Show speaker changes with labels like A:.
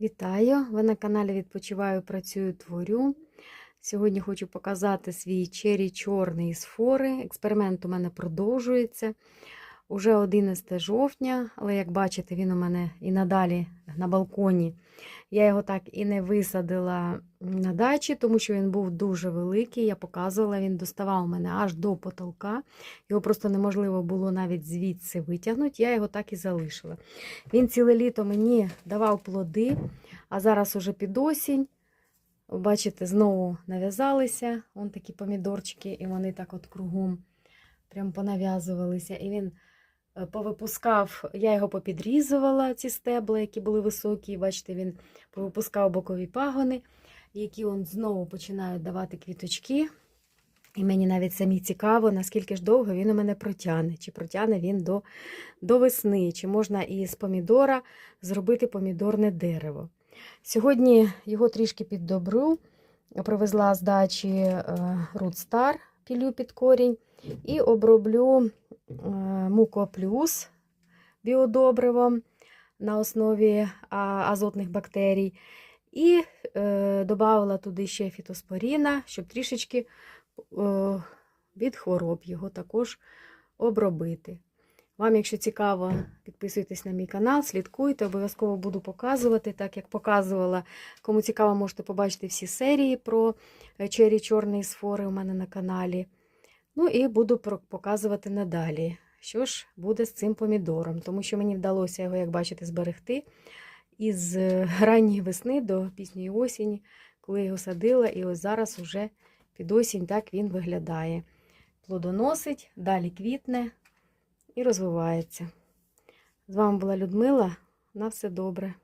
A: Вітаю! Ви на каналі Відпочиваю, працюю, творю. Сьогодні хочу показати свій чері чорний із фори. Експеримент у мене продовжується. Уже 11 жовтня, але як бачите, він у мене і надалі на балконі. Я його так і не висадила на дачі, тому що він був дуже великий. Я показувала, він доставав мене аж до потолка. Його просто неможливо було навіть звідси витягнути. Я його так і залишила. Він ціле літо мені давав плоди, а зараз уже під осінь. Бачите, знову нав'язалися. Вон такі помідорчики, і вони так от кругом прям понав'язувалися. І він повипускав, я його попідрізувала, ці стебла, які були високі. Бачите, він повипускав бокові пагони, які он знову починають давати квіточки. І мені навіть самі цікаво, наскільки ж довго він у мене протягне. Чи протягне він до, до весни, чи можна із помідора зробити помідорне дерево. Сьогодні його трішки піддобрю. Привезла з дачі Root Star, пілю під корінь, і оброблю е, Муко Плюс біодобривом на основі азотних бактерій. І е, додала туди ще фітоспоріна, щоб трішечки е, від хвороб його також обробити. Вам, якщо цікаво, підписуйтесь на мій канал, слідкуйте, обов'язково буду показувати, так як показувала. Кому цікаво, можете побачити всі серії про е, чері чорний з фори у мене на каналі. Ну і буду показувати надалі, що ж буде з цим помідором, тому що мені вдалося його, як бачите, зберегти із е, ранньої весни до пізньої осені, коли його садила, і ось зараз уже під осінь так він виглядає. Плодоносить, далі квітне і розвивається. З вами була Людмила. На все добре.